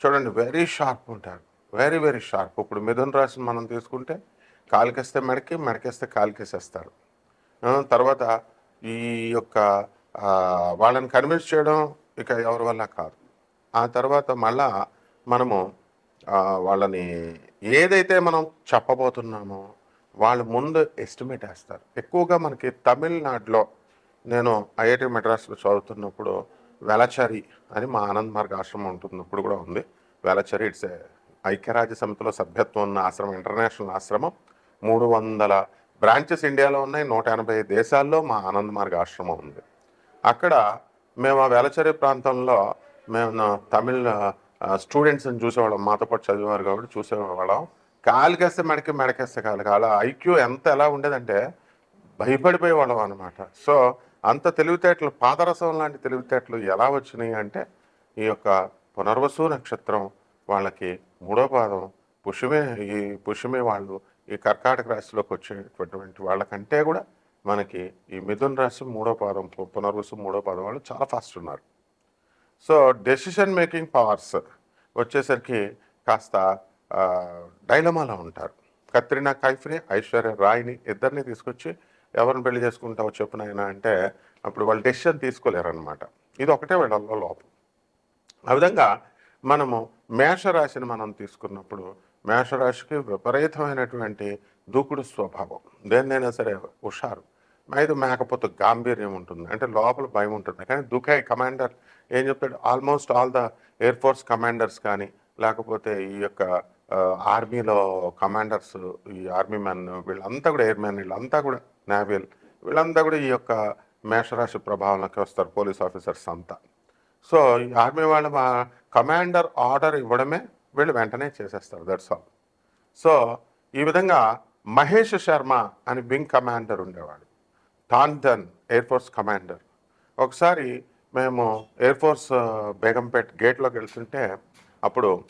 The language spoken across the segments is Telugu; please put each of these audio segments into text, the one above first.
చూడండి వెరీ షార్ప్ ఉంటారు. వెరీ వెరీ షార్ప్ ఇప్పుడు మిథున రాశిని మనం తీసుకుంటే కాలికేస్తే మెడకి మెడకేస్తే కాలికేసేస్తారు. తర్వాత ఈ యొక్క వాళ్ళని కన్విన్స్ చేయడం ఇక ఎవరి వల్ల కాదు. ఆ తర్వాత మళ్ళా మనము వాళ్ళని ఏదైతే మనం చెప్పబోతున్నామో వాళ్ళు ముందు ఎస్టిమేట్ వేస్తారు. ఎక్కువగా మనకి తమిళనాడులో నేను ఐఐటి మెడ్రాస్లో చదువుతున్నప్పుడు వెలచరి అని మా ఆనంద్ మార్గ ఆశ్రమం ఉంటుంది ఇప్పుడు కూడా ఉంది. వెలచరి ఇట్స్ ఐక్యరాజ్య సమితిలో సభ్యత్వం ఉన్న ఆశ్రమం ఇంటర్నేషనల్ ఆశ్రమం. మూడు వందల బ్రాంచెస్ ఇండియాలో ఉన్నాయి నూట ఎనభై దేశాల్లో మా ఆనంద్ మార్గ ఆశ్రమం ఉంది. అక్కడ మేము ఆ వేలచరి ప్రాంతంలో మేము తమిళ స్టూడెంట్స్ని చూసేవాళ్ళం మాతో పాటు చదివేవారు కాబట్టి చూసేవాళ్ళం. కాలికేస్తే మెడకి మెడకేస్తే కాలు అలా ఐక్యూ ఎంత ఎలా ఉండేదంటే భయపడిపోయేవాళ్ళం అనమాట సో అంత తెలివితేటలు పాదరసం లాంటి తెలివితేటలు ఎలా వచ్చినాయి అంటే ఈ యొక్క పునర్వసు నక్షత్రం వాళ్ళకి మూడో పాదం పుష్యమే ఈ పుష్యమే వాళ్ళు ఈ కర్కాటక రాశిలోకి వచ్చేటటువంటి వాళ్ళకంటే కూడా మనకి ఈ మిథున రాశి మూడో పాదం పునర్వసు మూడో పాదం వాళ్ళు చాలా ఫాస్ట్ ఉన్నారు. సో డెసిషన్ మేకింగ్ పవర్స్ వచ్చేసరికి కాస్త డైలమాలో ఉంటారు. కత్రినా కైఫ్ని ఐశ్వర్య రాయ్ని ఇద్దరిని తీసుకొచ్చి ఎవరిని పెళ్ళి చేసుకుంటావు చెప్పు అంటే అప్పుడు వాళ్ళు డెసిషన్ తీసుకోలేరు అనమాట ఇది ఒకటే వీళ్ళల్లో లోపం. ఆ విధంగా మనము మేషరాశిని మనం తీసుకున్నప్పుడు మేషరాశికి విపరీతమైనటువంటి దూకుడు స్వభావం. దేన్నైనా సరే హుషారు. ఐదు మేకపోతే గాంభీర్యం ఉంటుంది. అంటే లోపల భయం ఉంటుంది. కానీ దుఃఖే కమాండర్ ఏం చెప్తాడు? Almost all the air force commanders కానీ లేకపోతే ఈ యొక్క ఆర్మీలో కమాండర్స్ ఈ ఆర్మీ మ్యాన్ వీళ్ళంతా కూడా ఎయిర్ మ్యాన్ వీళ్ళంతా కూడా నేవీల్ వీళ్ళంతా కూడా ఈ యొక్క మేషరాశి ప్రభావంలోకి వస్తారు పోలీస్ ఆఫీసర్స్ అంతా. సో ఈ ఆర్మీ వాళ్ళు మా కమాండర్ ఆర్డర్ ఇవ్వడమే వీళ్ళు వెంటనే చేసేస్తారు దట్స్ ఆల్ సో ఈ విధంగా మహేష్ శర్మ అని వింగ్ కమాండర్ ఉండేవాడు. Tandon air force commander. ఒకసారి మేము ఎయిర్ ఫోర్స్ బేగంపేట్ గేట్లోకి వెళ్తుంటే అప్పుడు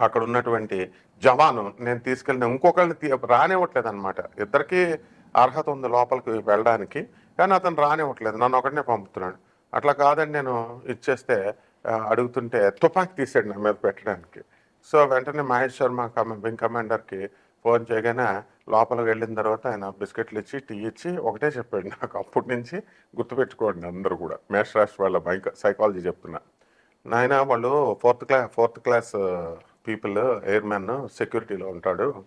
అక్కడ ఉన్నటువంటి జవాను నేను తీసుకెళ్ళిన ఇంకొకరిని రానివ్వట్లేదు అనమాట ఇద్దరికి అర్హత ఉంది లోపలికి వెళ్ళడానికి కానీ అతను రానివ్వట్లేదు. నన్ను ఒకటినే పంపుతున్నాడు. అట్లా కాదని నేను ఇచ్చేస్తే అడుగుతుంటే తుపాకి తీసాడు నా మీద పెట్టడానికి. సో వెంటనే మహేష్ శర్మ కమ వింగ్ కమాండర్కి ఫోన్ చేయగానే లోపలికి వెళ్ళిన తర్వాత ఆయన బిస్కెట్లు ఇచ్చి టీ ఇచ్చి ఒకటే చెప్పాడు నాకు. అప్పటి నుంచి గుర్తుపెట్టుకోండి అందరూ కూడా. మేష వాళ్ళ బైక్ సైకాలజీ చెప్తున్నా. నాయన వాళ్ళు fourth class fourth class people airmen సెక్యూరిటీలో ఉంటాడు.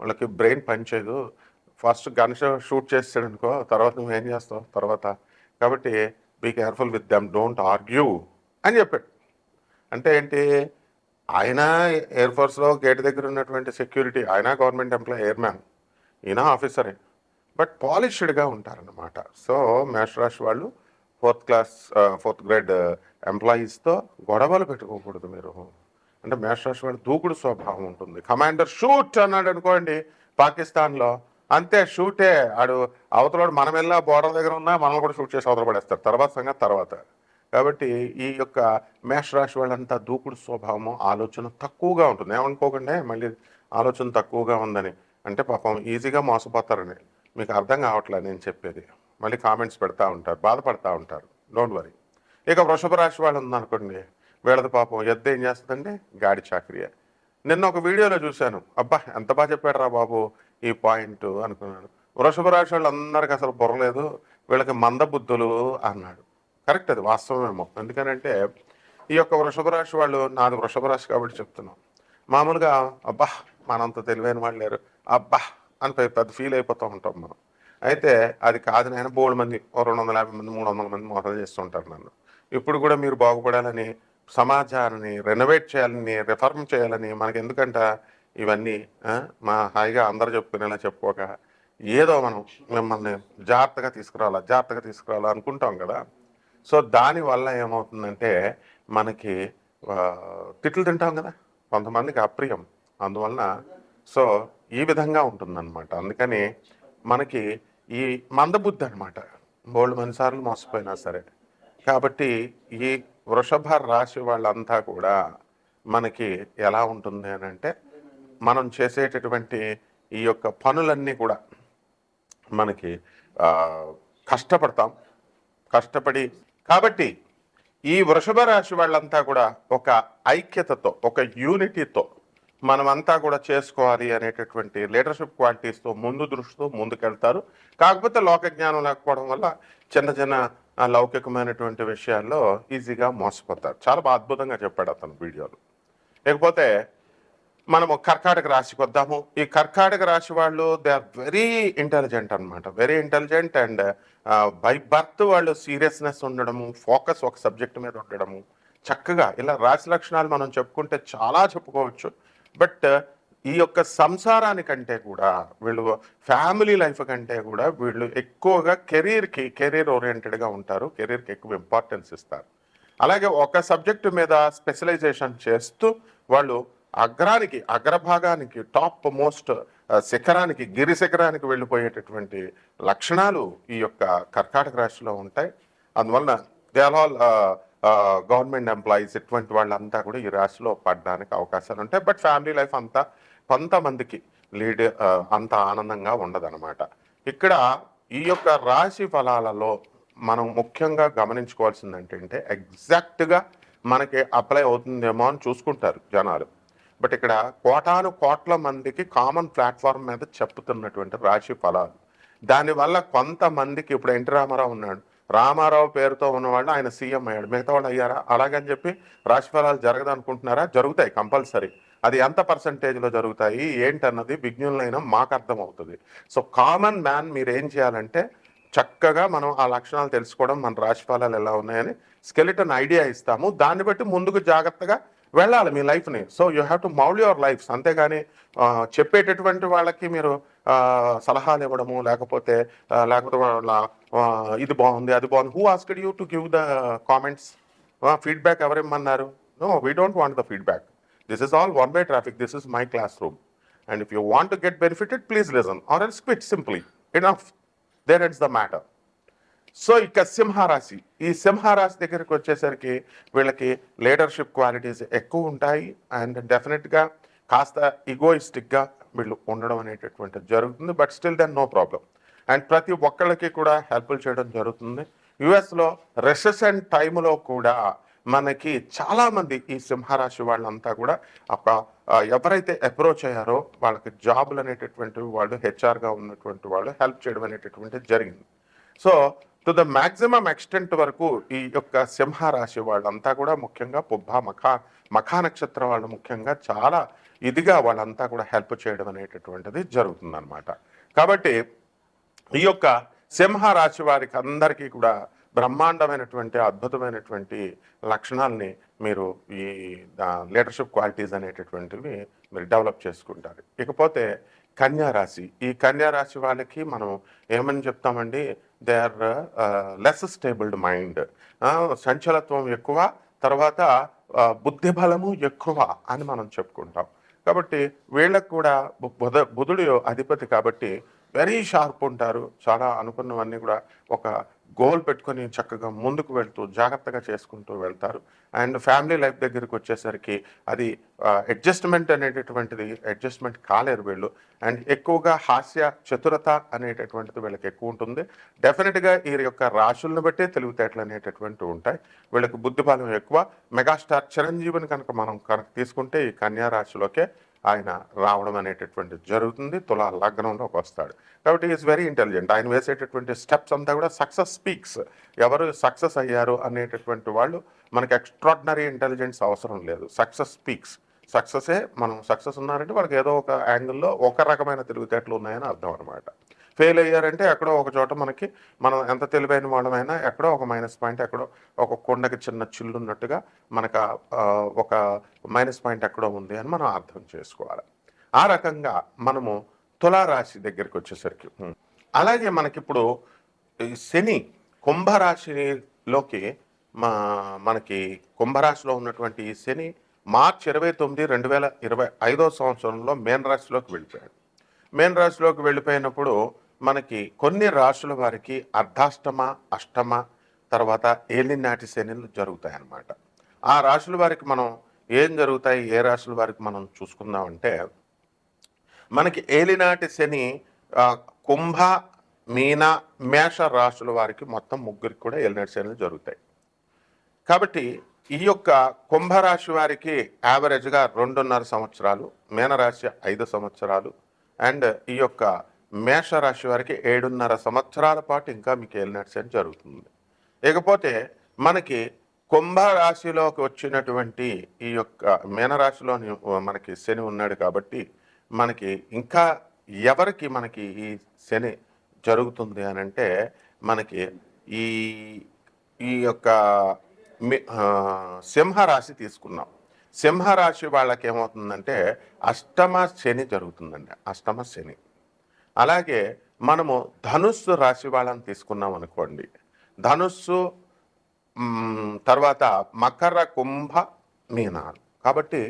వాళ్ళకి బ్రెయిన్ పనిచేయదు ఫస్ట్ గన్ షూట్ చేస్తాడు అనుకో తర్వాత నువ్వు ఏం చేస్తావు? తర్వాత. కాబట్టి be careful with them don't argue అని చెప్పాడు. అంటే ఏంటి? ఆయన ఎయిర్ ఫోర్స్లో గేట్ దగ్గర ఉన్నటువంటి సెక్యూరిటీ ఆయన గవర్నమెంట్ ఎంప్లాయ్ ఎయిర్మ్యాన్ ఈయన ఆఫీసరే బట్ పాలిష్డ్గా ఉంటారన్నమాట. సో మేషరాశి వాళ్ళు ఫోర్త్ క్లాస్ ఫోర్త్ గ్రేడ్ ఎంప్లాయీస్తో గొడవలు పెట్టుకోకూడదు మీరు. అంటే మేషరాశి వాళ్ళు దూకుడు స్వభావం ఉంటుంది. కమాండర్ షూట్ అన్నాడు అనుకోండి పాకిస్తాన్లో అంతే షూటే ఆడు అవతలవాడు మనం వెళ్ళినా బోర్డర్ దగ్గర ఉన్నా మనల్ని కూడా షూట్ చేసి అవతల పడేస్తారు. తర్వాత సంగతి తర్వాత. కాబట్టి ఈ యొక్క మేషరాశి వాళ్ళంతా దూకుడు స్వభావము ఆలోచన తక్కువగా ఉంటుంది. ఏమనుకోకండి మళ్ళీ ఆలోచన తక్కువగా ఉందని. అంటే పాపం ఈజీగా మోసపోతారని. మీకు అర్థం కావట్లేదు నేను చెప్పేది. మళ్ళీ కామెంట్స్ పెడతా ఉంటారు బాధపడతా ఉంటారు. డోంట్ వరీ ఇక వృషభ రాశి వాళ్ళు ఉందనుకోండి వీళ్ళది పాపం ఎద్దు ఏం చేస్తుందంటే గాడి చాకరియే. నిన్న ఒక వీడియోలో చూశాను. అబ్బా ఎంత బాగా చెప్పాడు రా బాబు. ఈ పాయింట్ అనుకున్నాడు. వృషభ రాశి వాళ్ళు అందరికి అసలు బుర్రలేదు వీళ్ళకి మందబుద్ధులు అన్నాడు. కరెక్ట్ అది వాస్తవమేమో. ఎందుకనంటే ఈ యొక్క వృషభ రాశి వాళ్ళు నాది వృషభ రాశి కాబట్టి చెప్తున్నాం. మామూలుగా అబ్బా మనంత తెలివైన వాళ్ళు లేరు. అబ్బా అని పెద్ద ఫీల్ అయిపోతూ ఉంటాం మనం. అయితే అది కాదు నేను బోల్డ్ మంది రెండు వందల యాభై మంది మూడు వందల మంది మోసం చేస్తుంటారు నన్ను. ఇప్పుడు కూడా మీరు బాగుపడాలని సమాజాన్ని రెనోవేట్ చేయాలని రిఫార్మ్ చేయాలని మనకి ఎందుకంటే ఇవన్నీ మా హాయిగా అందరు చెప్పుకునేలా చెప్పుకోక ఏదో మనం మిమ్మల్ని జాగ్రత్తగా తీసుకురావాలా జాగ్రత్తగా తీసుకురావాలా అనుకుంటాం కదా. సో దానివల్ల ఏమవుతుందంటే మనకి తిట్లు తింటాం కదా. కొంతమందికి అప్రియం. అందువలన సో ఈ విధంగా ఉంటుందన్నమాట. అందుకని మనకి ఈ మందబుద్ధి అనమాట బోల్డ్ మనిసార్లు మోసపోయినా సరే. కాబట్టి ఈ వృషభ రాశి వాళ్ళంతా కూడా మనకి ఎలా ఉంటుంది అని అంటే మనం చేసేటటువంటి ఈ యొక్క పనులన్నీ కూడా మనకి కష్టపడతాం. కష్టపడి కాబట్టి ఈ వృషభ రాశి వాళ్ళంతా కూడా ఒక ఐక్యతతో ఒక యూనిటీతో మనమంతా కూడా చేసుకోవాలి అనేటటువంటి లీడర్షిప్ క్వాలిటీస్తో ముందు దృష్టితో ముందుకెళ్తారు. కాకపోతే లోక జ్ఞానం లేకపోవడం వల్ల చిన్న చిన్న లౌకికమైనటువంటి విషయాల్లో ఈజీగా మోసపోతారు. చాలా బాగా అద్భుతంగా చెప్పాడు అతను వీడియోలో. లేకపోతే మనము కర్కాటక రాశికి వద్దాము. ఈ కర్కాటక రాశి వాళ్ళు దే ఆర్ వెరీ ఇంటెలిజెంట్ అన్నమాట. Very intelligent and by birth వాళ్ళు సీరియస్నెస్ ఉండడము ఫోకస్ ఒక సబ్జెక్ట్ మీద ఉండడము చక్కగా ఇలా రాశి లక్షణాలు మనం చెప్పుకుంటే చాలా చెప్పుకోవచ్చు. బట్ ఈ యొక్క సంసారానికంటే కూడా వీళ్ళు ఫ్యామిలీ లైఫ్ కంటే కూడా వీళ్ళు ఎక్కువగా కెరీర్కి కెరీర్ ఓరియంటెడ్గా ఉంటారు. కెరీర్కి ఎక్కువ ఇంపార్టెన్స్ ఇస్తారు. అలాగే ఒక సబ్జెక్టు మీద స్పెషలైజేషన్ చేస్తూ వాళ్ళు అగ్రానికి అగ్రభాగానికి టాప్ మోస్ట్ శిఖరానికి గిరి శిఖరానికి వెళ్ళిపోయేటటువంటి లక్షణాలు ఈ యొక్క కర్కాటక రాశిలో ఉంటాయి. అందువలన they are all government employees ఇటువంటి వాళ్ళంతా కూడా ఈ రాశిలో పడడానికి అవకాశాలు ఉంటాయి. బట్ ఫ్యామిలీ లైఫ్ అంతా కొంతమందికి లీడ్ అంత ఆనందంగా ఉండదన్నమాట. ఇక్కడ ఈ యొక్క రాశి ఫలాలలో మనం ముఖ్యంగా గమనించుకోవాల్సింది ఏంటంటే ఎగ్జాక్ట్గా మనకి అప్లై అవుతుందేమో అని చూసుకుంటారు జనాలు. బట్ ఇక్కడ కోటాను కోట్ల మందికి కామన్ ప్లాట్ఫామ్ మీద చెప్పుతున్నటువంటి రాశి ఫలాలు. దానివల్ల కొంతమందికి ఇప్పుడు ఎన్టీ రామారావు ఉన్నాడు. రామారావు పేరుతో ఉన్నవాళ్ళు ఆయన సీఎం అయ్యాడు. మిగతా వాళ్ళు అయ్యారా? అలాగని చెప్పి రాశి ఫలాలు జరగదు అనుకుంటున్నారా జరుగుతాయి కంపల్సరీ. అది ఎంత పర్సంటేజ్లో జరుగుతాయి? ఏంటన్నది విజ్ఞులైనా మాకు అర్థం అవుతుంది సో కామన్ మ్యాన్ మీరు ఏం చేయాలంటే చక్కగా మనం ఆ లక్షణాలు తెలుసుకోవడం మన రాశి ఫలాలు ఎలా ఉన్నాయని స్కెలిటన్ ఐడియా ఇస్తాము. దాన్ని బట్టి ముందుకు జాగ్రత్తగా వెళ్ళాలి మీ లైఫ్ని. So you have to mould your lifes. అంతేగాని చెప్పేటటువంటి వాళ్ళకి మీరు సలహాలు ఇవ్వడము లేకపోతే లేకపోతే వాళ్ళ ఇది బాగుంది అది బాగుంది. Who asked you to give the comments feedback ఎవరిమ్మన్నారు? No we don't want the feedback this is all one way traffic this is my classroom and if you want to get benefited please listen or else quit simply enough there it's the matter so ఇక సింహరాశి ఈ సింహరాశి దగ్గరికి వచ్చేసరికి వీళ్ళకి లీడర్షిప్ క్వాలిటీస్ ఎక్కువ ఉంటాయి. అండ్ డెఫినెట్గా కాస్త ఈగోయిస్టిక్గా వీళ్ళు ఉండడం అనేటటువంటిది జరుగుతుంది. But still then no problem and ప్రతి ఒక్కళ్ళకి కూడా హెల్ప్లు చేయడం జరుగుతుంది. యుఎస్లో రెసెషన్ టైంలో కూడా మనకి చాలామంది ఈ సింహరాశి వాళ్ళంతా కూడా ఒక ఎవరైతే అప్రోచ్ అయ్యారో వాళ్ళకి జాబులు అనేటటువంటి వాళ్ళు హెచ్ఆర్గా ఉన్నటువంటి వాళ్ళు హెల్ప్ చేయడం అనేటటువంటిది జరిగింది. So to the maximum extent వరకు ఈ యొక్క సింహరాశి వాళ్ళంతా కూడా ముఖ్యంగా పుబ్బ మఖా మఖా నక్షత్రం వాళ్ళు ముఖ్యంగా చాలా ఇదిగా వాళ్ళంతా కూడా హెల్ప్ చేయడం అనేటటువంటిది జరుగుతుందన్నమాట. కాబట్టి ఈ యొక్క సింహరాశి వారికి అందరికీ కూడా బ్రహ్మాండమైనటువంటి అద్భుతమైనటువంటి లక్షణాలని మీరు ఈ లీడర్షిప్ క్వాలిటీస్ అనేటటువంటివి మీరు డెవలప్ చేసుకుంటారు. ఇకపోతే కన్యారాశి ఈ కన్యారాశి వాళ్ళకి మనం ఏమని చెప్తామండి? They are less stabled mind సంచలత్వం ఎక్కువ తర్వాత బుద్ధి బలము ఎక్కువ అని మనం చెప్పుకుంటాం. కాబట్టి వీళ్ళకు కూడా బు- బుధ బుధుడు అధిపతి కాబట్టి వెరీ షార్ప్ ఉంటారు. చాలా అనుకున్నవన్నీ కూడా ఒక గోల్ పెట్టుకొని చక్కగా ముందుకు వెళ్తూ జాగ్రత్తగా చేసుకుంటూ వెళ్తారు. అండ్ ఫ్యామిలీ లైఫ్ దగ్గరికి వచ్చేసరికి అది అడ్జస్ట్మెంట్ అనేటటువంటిది అడ్జస్ట్మెంట్ కాలేరు వీళ్ళు. అండ్ ఎక్కువగా హాస్య చతురత అనేటటువంటిది వీళ్ళకి ఎక్కువ ఉంటుంది. డెఫినెట్గా ఈ యొక్క రాశులను బట్టే తెలివితేటలు అనేటటువంటివి ఉంటాయి. వీళ్ళకి బుద్ధిబలం ఎక్కువ. మెగాస్టార్ చిరంజీవిని కనుక మనం కనుక తీసుకుంటే ఈ కన్యా రాశిలోకే ఆయన రావడం అనేటటువంటిది జరుగుతుంది. తులా లగ్నంలోకి వస్తాడు. కాబట్టి ఈజ్ వెరీ ఇంటెలిజెంట్ ఆయన వేసేటటువంటి స్టెప్స్ అంతా కూడా సక్సెస్ స్పీక్స్ ఎవరు సక్సెస్ అయ్యారు అనేటటువంటి వాళ్ళు మనకి ఎక్స్ట్రాడినరీ ఇంటెలిజెన్స్ అవసరం లేదు. సక్సెస్ స్పీక్స్ సక్సెసే మనం సక్సెస్ ఉన్నారంటే వాళ్ళకి ఏదో ఒక యాంగిల్లో ఒక రకమైన తెలివితేటలు ఉన్నాయని అర్థం అనమాట ఫెయిల్ అయ్యారంటే ఎక్కడో ఒక చోట మనకి మనం ఎంత తెలివైన వాళ్ళమైనా ఎక్కడో ఒక మైనస్ పాయింట్ ఎక్కడో ఒక కొండకి చిన్న చిల్లున్నట్టుగా మనకు ఒక మైనస్ పాయింట్ ఎక్కడో ఉంది అని మనం అర్థం చేసుకోవాలి. ఆ రకంగా మనము తులారాశి దగ్గరికి వచ్చేసరికి అలాగే మనకిప్పుడు ఈ శని కుంభరాశిలోకి మా మనకి కుంభరాశిలో ఉన్నటువంటి ఈ శని మార్చ్ ఇరవై తొమ్మిది రెండు వేల ఇరవై ఐదో సంవత్సరంలో మేన్ రాశిలోకి వెళ్ళిపోయాడు. మేన్ రాశిలోకి వెళ్ళిపోయినప్పుడు మనకి కొన్ని రాశుల వారికి అర్ధాష్టమ అష్టమ తర్వాత ఏలినాటి శనిలు జరుగుతాయి అన్నమాట ఆ రాశుల వారికి మనం ఏం జరుగుతాయి? ఏ రాశుల వారికి మనం చూసుకుందామంటే మనకి ఏలినాటి శని కుంభ మీన మేష రాశుల వారికి మొత్తం ముగ్గురికి కూడా ఏలినాటి శనులు జరుగుతాయి. కాబట్టి ఈ యొక్క కుంభరాశి వారికి యావరేజ్గా రెండున్నర సంవత్సరాలు మీనరాశి ఐదు సంవత్సరాలు అండ్ ఈ యొక్క మేషరాశి వారికి ఏడున్నర సంవత్సరాల పాటు ఇంకా మీకు ఏలినాటి శని జరుగుతుంది. ఇకపోతే మనకి కుంభరాశిలోకి వచ్చినటువంటి ఈ యొక్క మీనరాశిలోని మనకి శని ఉన్నాడు కాబట్టి మనకి ఇంకా ఎవరికి మనకి ఈ శని జరుగుతుంది అని అంటే మనకి ఈ ఈ యొక్క మి- సింహరాశి తీసుకున్నాం సింహరాశి వాళ్ళకి ఏమవుతుందంటే అష్టమ శని జరుగుతుందండి. అష్టమ శని. అలాగే మనము ధనుస్సు రాశి వాళ్ళని తీసుకున్నాం అనుకోండి. ధనుస్సు తర్వాత మకర కుంభ మీనాలు. కాబట్టి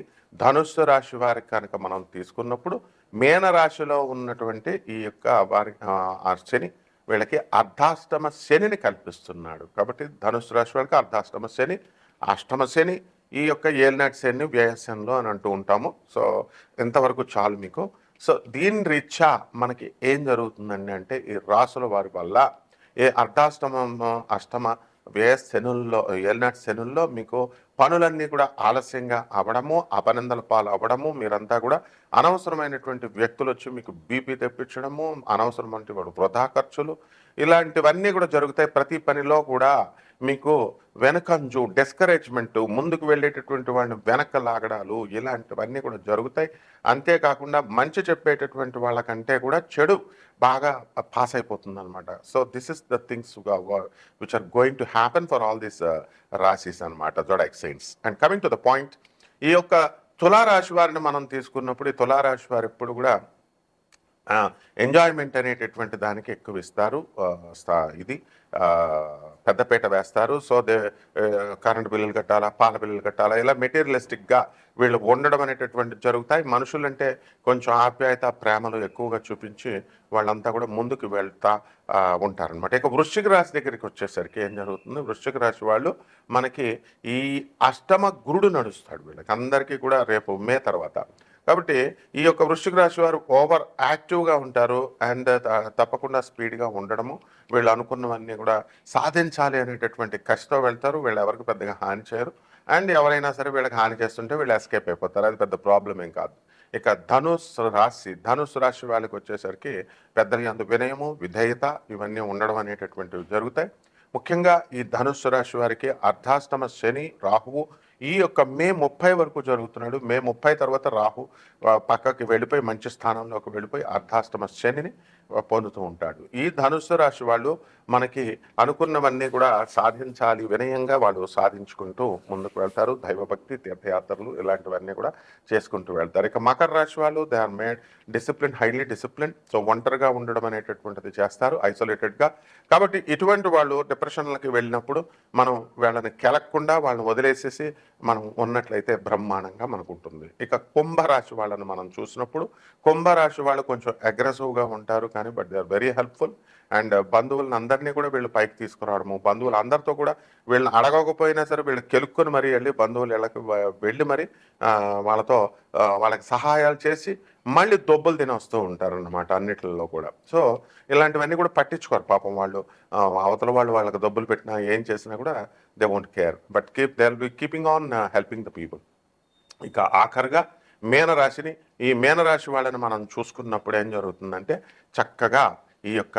ధనుస్సు రాశి వారికి కనుక మనం తీసుకున్నప్పుడు మీన రాశిలో ఉన్నటువంటి ఈ యొక్క వారి శని వీళ్ళకి అర్ధాష్టమ శనిని కల్పిస్తున్నాడు. కాబట్టి ధనుస్సు రాశి వాళ్ళకి అర్ధాష్టమ శని అష్టమ శని ఈ యొక్క ఏలినాటి శని వ్యయశనిలో అని అంటూ ఉంటాము. సో ఇంతవరకు చాలు మీకు. సో దీని రీత్యా మనకి ఏం జరుగుతుందండి అంటే ఈ రాసుల వారి వల్ల ఏ అర్ధాష్టమ అష్టమ వ్యయ శనుల్లో ఏలినాటి శనుల్లో మీకు పనులన్నీ కూడా ఆలస్యంగా అవ్వడము అపనందల పాలు అవ్వడము మీరంతా కూడా అనవసరమైనటువంటి వ్యక్తులు వచ్చి మీకు బీపీ తెప్పించడము అనవసరమైనటువంటి వాడు వృధా ఖర్చులు ఇలాంటివన్నీ కూడా జరుగుతాయి. ప్రతి పనిలో కూడా మీకు వెనకంజు డిస్కరేజ్మెంట్ ముందుకు వెళ్ళేటటువంటి వాళ్ళని వెనక లాగడాలు ఇలాంటివన్నీ కూడా జరుగుతాయి. అంతేకాకుండా మంచి చెప్పేటటువంటి వాళ్ళకంటే కూడా చెడు బాగా పాస్ అయిపోతుంది అనమాట so this is the things which are going to happen for all this రాశీస్ అనమాట zodiac signs and coming to the point ఈ యొక్క తులారాశి వారిని మనం తీసుకున్నప్పుడు ఈ తులారాశి వారు ఎప్పుడు కూడా ఎంజాయ్మెంట్ అనేటటువంటి దానికి ఎక్కువ ఇస్తారు ఇది పెద్దపేట వేస్తారు. సో దే కరెంటు బిల్లులు కట్టాలా పాల బిల్లులు కట్టాలా ఇలా మెటీరియలిస్టిక్గా వీళ్ళు ఉండడం అనేటటువంటి జరుగుతాయి. మనుషులంటే కొంచెం ఆప్యాయత ప్రేమలు ఎక్కువగా చూపించి వాళ్ళంతా కూడా ముందుకు వెళ్తా ఉంటారనమాట ఇక వృశ్చిక రాశి దగ్గరికి వచ్చేసరికి ఏం జరుగుతుంది? వృశ్చిక రాశి వాళ్ళు మనకి ఈ అష్టమ గురుడు నడుస్తాడు వీళ్ళకి. అందరికీ కూడా రేపు మే తర్వాత. కాబట్టి ఈ యొక్క వృశ్చిక రాశి వారు ఓవర్ యాక్టివ్గా ఉంటారు అండ్ తప్పకుండా స్పీడ్గా ఉండడము వీళ్ళు అనుకున్నవన్నీ కూడా సాధించాలి అనేటటువంటి కష్టం వెళ్తారు వీళ్ళు ఎవరికి పెద్దగా హాని చేయరు. అండ్ ఎవరైనా సరే వీళ్ళకి హాని చేస్తుంటే వీళ్ళు ఎస్కేప్ అయిపోతారు. అది పెద్ద ప్రాబ్లం ఏం కాదు. ఇక ధనుస్ రాశి ధనుస్ రాశి వాళ్ళకి వచ్చేసరికి పెద్దల అందు వినయము విధేయత ఇవన్నీ ఉండడం అనేటటువంటివి జరుగుతాయి. ముఖ్యంగా ఈ ధనుస్సు రాశి వారికి అర్ధాష్టమ శని రాహువు ఈ యొక్క మే ముప్పై వరకు జరుగుతున్నాడు. మే ముప్పై తర్వాత రాహు పక్కకి వెళ్ళిపోయి మంచి స్థానంలోకి వెళ్ళిపోయి అర్ధాష్టమ శనిని పొందుతూ ఉంటాడు. ఈ ధనుస్సు రాశి వాళ్ళు మనకి అనుకున్నవన్నీ కూడా సాధించాలి వినయంగా వాళ్ళు సాధించుకుంటూ ముందుకు వెళ్తారు. దైవభక్తి తీర్థయాత్రలు ఇలాంటివన్నీ కూడా చేసుకుంటూ వెళ్తారు. ఇక మకర రాశి వాళ్ళు they are made discipline highly discipline so ఒంటరిగా ఉండడం అనేటటువంటిది చేస్తారు ఐసోలేటెడ్గా కాబట్టి ఇటువంటి వాళ్ళు డిప్రెషన్లకి వెళ్ళినప్పుడు మనం వాళ్ళని కెలక్కుండా వాళ్ళని వదిలేసేసి మనం ఉన్నట్లయితే బ్రహ్మాండంగా మనకు ఉంటుంది ఇక కుంభరాశి వాళ్ళని మనం చూసినప్పుడు కుంభరాశి వాళ్ళు కొంచెం అగ్రెసివ్గా ఉంటారు కానీ but they are very helpful and బంధువులను అందరినీ కూడా వీళ్ళు పైకి తీసుకురావడము బంధువులు అందరితో కూడా వీళ్ళని అడగకపోయినా సరే వీళ్ళు కెలుక్కొని మరీ వెళ్ళి బంధువులు ఇళ్ళకి వెళ్ళి మరి వాళ్ళతో వాళ్ళకి సహాయాలు చేసి మళ్ళీ దొబ్బలు తిని వస్తూ ఉంటారు అన్నమాట అన్నిటిలో కూడా. సో ఇలాంటివన్నీ కూడా పట్టించుకోరు పాపం వాళ్ళు. అవతల వాళ్ళు వాళ్ళకి దొబ్బులు పెట్టినా ఏం చేసినా కూడా they won't care. But keep they be keeping on helping the people. ఇక ఆఖరిగా మీనరాశిని ఈ మీనరాశి వాళ్ళని మనం చూసుకున్నప్పుడు ఏం జరుగుతుందంటే చక్కగా ఈ యొక్క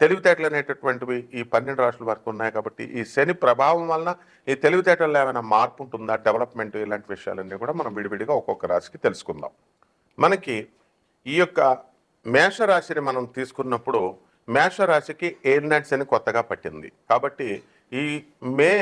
తెలివితేటలు అనేటటువంటివి ఈ పన్నెండు రాష్ట్రాల వరకు ఉన్నాయి కాబట్టి ఈ శని ప్రభావం వలన ఈ తెలివితేటల్లో ఏమైనా మార్పు ఉంటుందా? డెవలప్మెంట్ ఇలాంటి విషయాలన్నీ కూడా మనం విడివిడిగా ఒక్కొక్క రాశికి తెలుసుకుందాం. మనకి ఈ యొక్క మేషరాశిని మనం తీసుకున్నప్పుడు మేషరాశికి ఏలినాటి అని కొత్తగా పట్టింది? కాబట్టి ఈ మే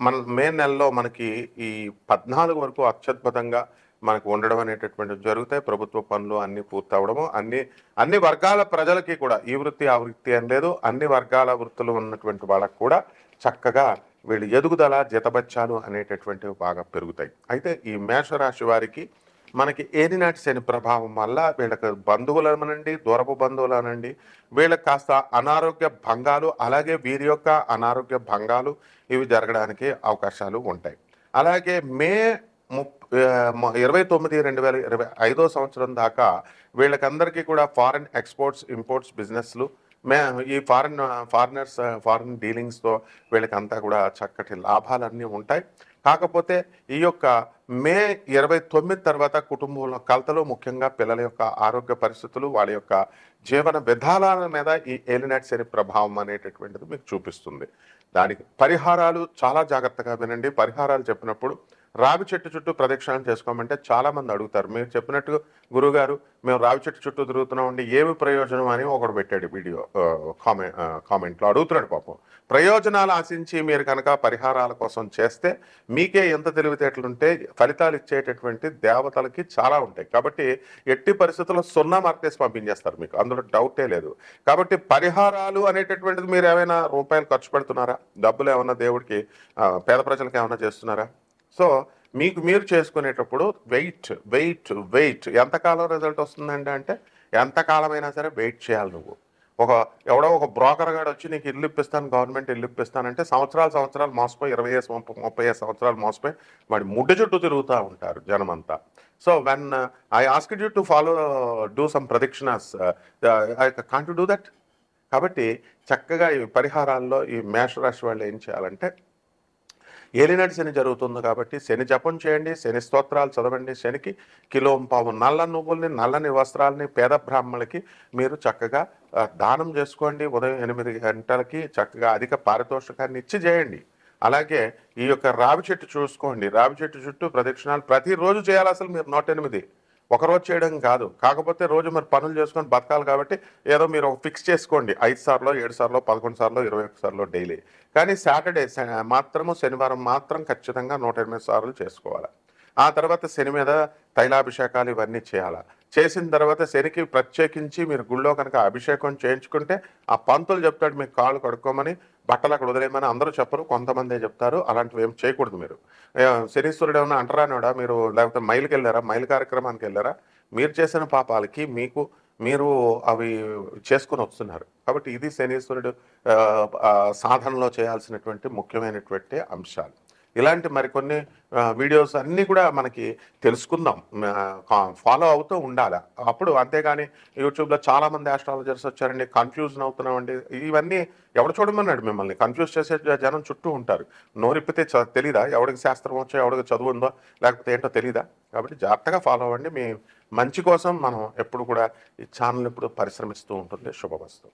మన మే నెలలో మనకి ఈ పద్నాలుగు వరకు అత్యద్భుతంగా మనకు ఉండడం అనేటటువంటివి జరుగుతాయి. ప్రభుత్వ పనులు అన్ని పూర్తవడము. అన్ని అన్ని వర్గాల ప్రజలకి కూడా ఈ వృత్తి ఆ వృత్తి అని లేదు. అన్ని వర్గాల వృత్తులు ఉన్నటువంటి వాళ్ళకు కూడా చక్కగా వీళ్ళు ఎదుగుదల జతబచ్చాలు అనేటటువంటివి బాగా పెరుగుతాయి. అయితే ఈ మేషరాశి వారికి మనకి ఏలినాటి శని ప్రభావం వల్ల వీళ్ళకి బంధువులనండి దూరపు బంధువులు అనండి వీళ్ళకి కాస్త అనారోగ్య భంగాలు అలాగే వీరి యొక్క అనారోగ్య భంగాలు ఇవి జరగడానికి అవకాశాలు ఉంటాయి. అలాగే మే ఇరవై తొమ్మిది రెండు వేల ఇరవై ఐదో సంవత్సరం దాకా వీళ్ళకందరికీ కూడా ఫారెన్ ఎక్స్పోర్ట్స్ ఇంపోర్ట్స్ బిజినెస్లు మే ఈ ఫారెన్ ఫారినర్స్ ఫారెన్ డీలింగ్స్తో వీళ్ళకంతా కూడా చక్కటి లాభాలన్నీ ఉంటాయి. కాకపోతే ఈ యొక్క మే ఇరవై తొమ్మిది తర్వాత కుటుంబంలో కలతలు ముఖ్యంగా పిల్లల యొక్క ఆరోగ్య పరిస్థితులు వాళ్ళ యొక్క జీవన విధానాల మీద ఈ ఏలినాట్ శని ప్రభావం అనేటటువంటిది మీకు చూపిస్తుంది. దానికి పరిహారాలు చాలా జాగ్రత్తగా వినండి. పరిహారాలు చెప్పినప్పుడు రావి చెట్టు చుట్టూ ప్రదక్షిణాలు చేసుకోమంటే చాలా మంది అడుగుతారు. మీరు చెప్పినట్టు గురుగారు మేము రావి చెట్టు చుట్టూ తిరుగుతున్నామండి ఏమి ప్రయోజనం అని ఒకడు పెట్టాడు వీడియో కామెంట్ కామెంట్లో. అడుగుతున్నాడు పాపం. ప్రయోజనాలు ఆశించి మీరు కనుక పరిహారాల కోసం చేస్తే మీకే ఎంత తెలివితేటలుంటే ఫలితాలు ఇచ్చేటటువంటి దేవతలకి చాలా ఉంటాయి. కాబట్టి ఎట్టి పరిస్థితుల్లో సున్నా మార్కేసి పంపించేస్తారు మీకు. అందులో డౌటే లేదు. కాబట్టి పరిహారాలు అనేటటువంటిది మీరు ఏమైనా రూపాయలు ఖర్చు పెడుతున్నారా? డబ్బులు ఏమైనా దేవుడికి పేద ప్రజలకు ఏమైనా చేస్తున్నారా? సో మీకు మీరు చేసుకునేటప్పుడు వెయిట్ వెయిట్ వెయిట్. ఎంతకాలం రిజల్ట్ వస్తుందండి అంటే ఎంతకాలమైనా సరే వెయిట్ చేయాలి నువ్వు. ఒక ఎవడో ఒక బ్రోకర్ గారు వచ్చి నీకు ఇల్లు ఇప్పిస్తాను గవర్నమెంట్ ఇల్లు ఇప్పిస్తానంటే సంవత్సరాలు సంవత్సరాలు మోసపోయి ఇరవై ఐదు ముప్పై ఐదు సంవత్సరాలు మోసపోయి వాడి ముడ్డు చుట్టూ తిరుగుతూ ఉంటారు జనమంతా. So when I ask you to follow do some ప్రదక్షిణాస్ I can't do that కాబట్టి చక్కగా ఈ పరిహారాల్లో ఈ మేషరాశి వాళ్ళు ఏం చేయాలంటే ఏలినాటి శని జరుగుతుంది కాబట్టి శని జపం చేయండి శని స్తోత్రాలు చదవండి. శనికి కిలో పావు నల్ల నువ్వుల్ని నల్లని వస్త్రాలని పేద బ్రాహ్మణులకి మీరు చక్కగా దానం చేసుకోండి. ఉదయం ఎనిమిది గంటలకి చక్కగా అధిక పారితోషికాన్ని ఇచ్చి చేయండి. అలాగే ఈ యొక్క రావి చెట్టు చూసుకోండి. రావి చెట్టు చుట్టూ ప్రదక్షిణాలు ప్రతిరోజు చేయాలి అసలు మీరు నూట ఎనిమిది. ఒకరోజు చేయడం కాదు. కాకపోతే రోజు మరి పనులు చేసుకొని బతకాలి కాబట్టి ఏదో మీరు ఫిక్స్ చేసుకోండి. ఐదు సార్లు ఏడు సార్లు పదకొండు సార్లు ఇరవై ఒక్క సార్లు డైలీ. కానీ సాటర్డే మాత్రము శనివారం మాత్రం ఖచ్చితంగా నూట ఎనిమిది సార్లు చేసుకోవాలి. ఆ తర్వాత శని మీద తైలాభిషేకాలు ఇవన్నీ చేయాలి? చేసిన తర్వాత శనికి ప్రత్యేకించి మీరు గుళ్ళో కనుక అభిషేకం చేయించుకుంటే ఆ పంతులు చెప్తాడు మీకు కాళ్ళు కడుక్కోమని బట్టలు అక్కడ వదిలేయమని అందరూ చెప్పరు కొంతమందే చెప్తారు. అలాంటివి ఏం చేయకూడదు మీరు. శనీశ్వరుడు ఏమైనా అంటరానివాడా? మీరు లేకపోతే మైలుకి వెళ్ళారా? మైలు కార్యక్రమానికి వెళ్ళారా? మీరు చేసిన పాపాలకి మీకు మీరు అవి చేసుకుని వస్తున్నారు. కాబట్టి ఇది శనీశ్వరుడు సాధనలో చేయాల్సినటువంటి ముఖ్యమైనటువంటి అంశాలు. ఇలాంటి మరికొన్ని వీడియోస్ అన్నీ కూడా మనకి తెలుసుకుందాం. ఫాలో అవుతూ ఉండాలి. అప్పుడు అంతేగాని యూట్యూబ్లో చాలామంది ఆస్ట్రాలజర్స్ వచ్చారండి కన్ఫ్యూజన్ అవుతున్నామండి. ఇవన్నీ ఎవడు చూడమన్నాడు మిమ్మల్ని? కన్ఫ్యూజ్ చేసే జనం చుట్టూ ఉంటారు. నోరిప్పితే తెలీదా? ఎవడికి శాస్త్రం వచ్చో ఎవడికి చదువు ఉందో లేకపోతే ఏంటో తెలీదా? కాబట్టి జాగ్రత్తగా ఫాలో అవ్వండి. మీ మంచి కోసం మనం ఎప్పుడు కూడా ఈ ఛానల్ ఎప్పుడు పరిశ్రమిస్తూ ఉంటుంది. శుభవస్తు